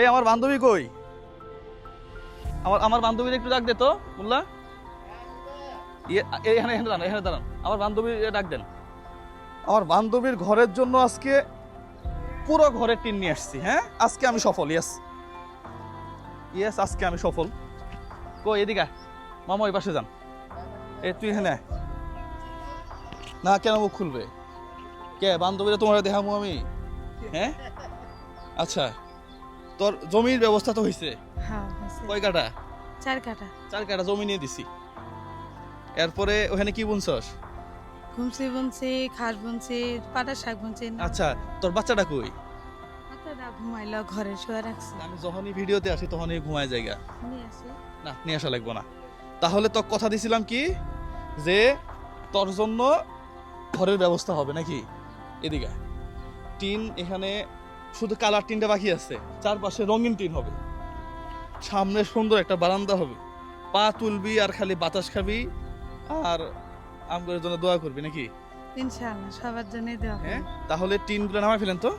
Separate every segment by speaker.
Speaker 1: এই আমার বান্ধবী কই? আমার আমার বান্ধবীর একটু ডাক দে তো মোল্লা। ইয়ে, এখানে এখানে দাঁড়ান এখানে দাঁড়ান। আমার বান্ধবীর ডাক দেন। আমার বান্ধবীর ঘরের জন্য আজকে পুরো ঘরের টিন নিয়ে আসছি হ্যাঁ? আজকে আমি সফল ইয়েস ইয়েস আজকে আমি সফল। কই এদিকে মামা ওই পাশে যান। এ তুই এখানে না কেন মুখ খুলবে? কে বান্ধবীরা তোমার দেখামু আমি? হ্যাঁ? আচ্ছা। তোর জমির ব্যবস্থা তো হয়েছে
Speaker 2: হ্যাঁ হয়েছে।
Speaker 1: কয় কাটা
Speaker 2: চার কাটা
Speaker 1: চার কাটা জমি নিয়ে দিছি। এরপরে ওখানে কি বুনছস?
Speaker 2: ঘুমসি বুনছি খাস বুনছি পাটা শাক বুনছি।
Speaker 1: আচ্ছা তোর বাচ্চাটা কই?
Speaker 2: ঘুমাইলো ঘরে শুয়ে রাখছি।
Speaker 1: আমি যখনই ভিডিওতে আসি তখনই ঘুমায় জায়গা।
Speaker 2: নিয়ে আসি।
Speaker 1: না নিয়ে আসা লাগবো না। তাহলে তো কথা দিছিলাম কি? যে তোর জন্য ঘরের ব্যবস্থা হবে নাকি? এদিকে। টিন এখানে শুধু কালার টিনটা বাকি আছে চারপাশে রঙিন টিন হবে। সামনে সুন্দর একটা বারান্দা হবে। পা তুলবি আর খালি বাতাস খাবি আর আমগরের জন্য দোয়া করবি নাকি?
Speaker 2: ইনশাআল্লাহ সবার জন্যই দেওয়া
Speaker 1: হ্যাঁ তাহলে টিনগুলো নামাই ফেলেন তো।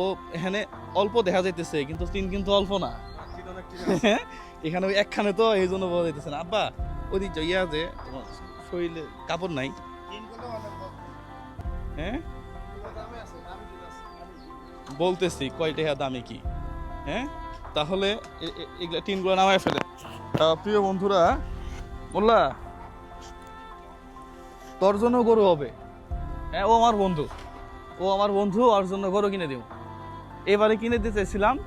Speaker 1: ও এখানে অল্প দেখা যাইতেছে কিন্তু টিন কিন্তু অল্প না। হ্যাঁ? এখানে ওই একখানে তো এই জন্য বোঝা যাইতেছে না। আব্বা যে ইয়া যে তোমার শরীরে কাপড় নাই। হ্যাঁ? বলতেছি কয় টাকা দামে কি? হ্যাঁ? তাহলে এ- এ- টিনগুলো নামায় ফেলে। প্রিয় বন্ধুরা, মোল্লা, তোর জন্য গরু হবে। হ্যাঁ ও আমার বন্ধু। ও আমার বন্ধু, ওর জন্য গরু কিনে দিব। এবারে কিনে দিতে চাইছিলাম,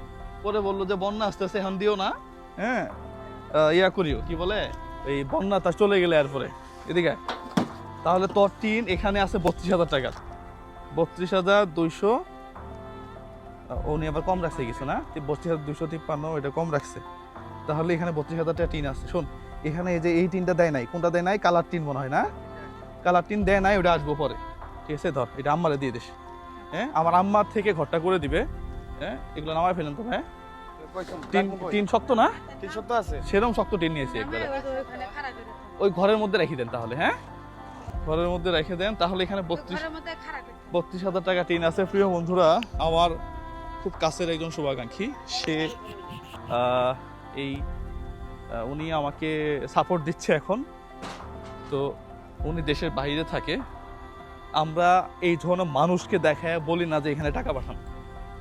Speaker 1: পরে বলল যে, বন্যা আসতেছে, এখন দিও না। হ্যাঁ? ইয়া করিও, কি বলে? এই বন্যা তা চলে গেলে এরপরে এদিকে তাহলে তোর টিন এখানে আছে বত্রিশ হাজার টাকা। বত্রিশ হাজার দুইশো ও নিয়ে আবার কম রাখছে কিছু না? বত্রিশ হাজার দুশো তিপ্পান্ন এটা কম রাখছে। তাহলে এখানে বত্রিশ হাজার টাকা টিন আছে। শোন এখানে এই যে এই টিনটা দেয় নাই কোনটা দেয় নাই? কালার টিন মনে হয় না? কালার টিন দেয় নাই ওটা আসব পরে। ঠিক আছে ধর এটা আম্মারে দিয়ে দিস। হ্যাঁ আমার আম্মার থেকে ঘরটা করে দিবে। হ্যাঁ এগুলো নামায় ফেলেন তো হ্যাঁ টিন টিন শক্ত না?
Speaker 3: তিন সপ্তাহ আছে।
Speaker 1: সেরকম শক্ত টিন নিয়েছি একবারে। ওই ঘরের মধ্যে রেখে দেন তাহলে হ্যাঁ? ঘরের মধ্যে রেখে দেন তাহলে এখানে বত্রিশ। বত্রিশ হাজার টাকা টিন আছে। প্রিয় বন্ধুরা আমার খুব কাছের একজন শুভাকাঙ্ক্ষী। সে এই উনি আমাকে সাপোর্ট দিচ্ছে এখন। তো উনি দেশের বাইরে থাকে। আমরা এই ধরনের মানুষকে দেখায় বলি না যে এখানে টাকা পাঠান।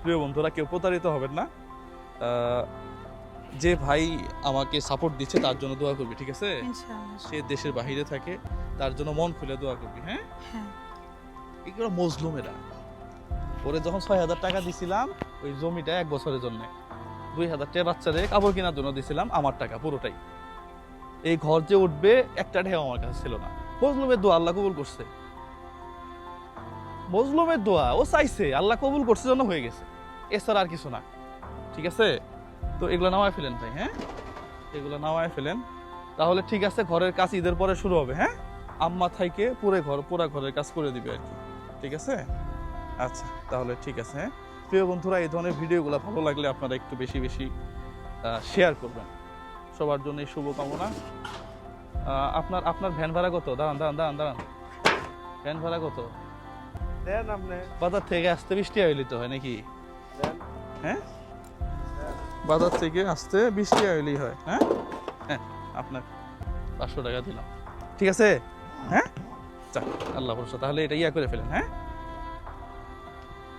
Speaker 1: প্রিয় বন্ধুরা কেউ প্রতারিত হবেন না। যে ভাই আমাকে সাপোর্ট দিচ্ছে তার জন্য দোয়া করবি ঠিক আছে? সে দেশের বাইরে থাকে তার জন্য মন খুলে দোয়া করবি হ্যাঁ?
Speaker 2: হ্যাঁ।
Speaker 1: এগুলো মজলুমেরা। পরে যখন ছয় হাজার টাকা দিছিলাম ওই জমিটা এক বছরের জন্য। দুই হাজার টাকা বাচ্চাদের কাপড় কেনার জন্য দিছিলাম, আমার টাকা পুরোটাই। এই ঘর যে উঠবে, একটা ঢেউ আমার কাছে ছিল না। মজলুমের দোয়া আল্লাহ কবুল করছে। মজলুমের দোয়া, ও চাইছে, আল্লাহ কবুল করছে জন্য হয়ে গেছে। এছাড়া আর কিছু না। ঠিক আছে? তো এগুলো নামায় ফেলেন ভাই হ্যাঁ? এগুলো নামায় ফেলেন। তাহলে ঠিক আছে, ঘরের কাজ ঈদের পরে শুরু হবে হ্যাঁ? আম্মা থাইকে পুরো ঘর, পুরা ঘরের কাজ করে দিবে আর কি। ঠিক আছে? আচ্ছা তাহলে ঠিক আছে হ্যাঁ? প্রিয় বন্ধুরা এই ধরনের ভিডিওগুলো ভালো লাগলে আপনারা একটু বেশি বেশি শেয়ার করবেন। সবার জন্য এই শুভকামনা। আপনার আপনার ভ্যান ভাড়া কত? দাঁড়ান দাঁড়ান দাঁড়ান দাঁড়ান। ভ্যান ভাড়া কত?
Speaker 3: দেন আপনি।
Speaker 1: বাজার থেকে আসতে বৃষ্টি হইলি তো হয় নাকি? হ্যাঁ? বাজার থেকে আসতে বৃষ্টি হইলেই হয় হ্যাঁ? হ্যাঁ আপনার পাঁচশো টাকা দিলাম। ঠিক আছে? হ্যাঁ? আল্লাহ ভরসা। তাহলে এটা ইয়া করে ফেলেন হ্যাঁ?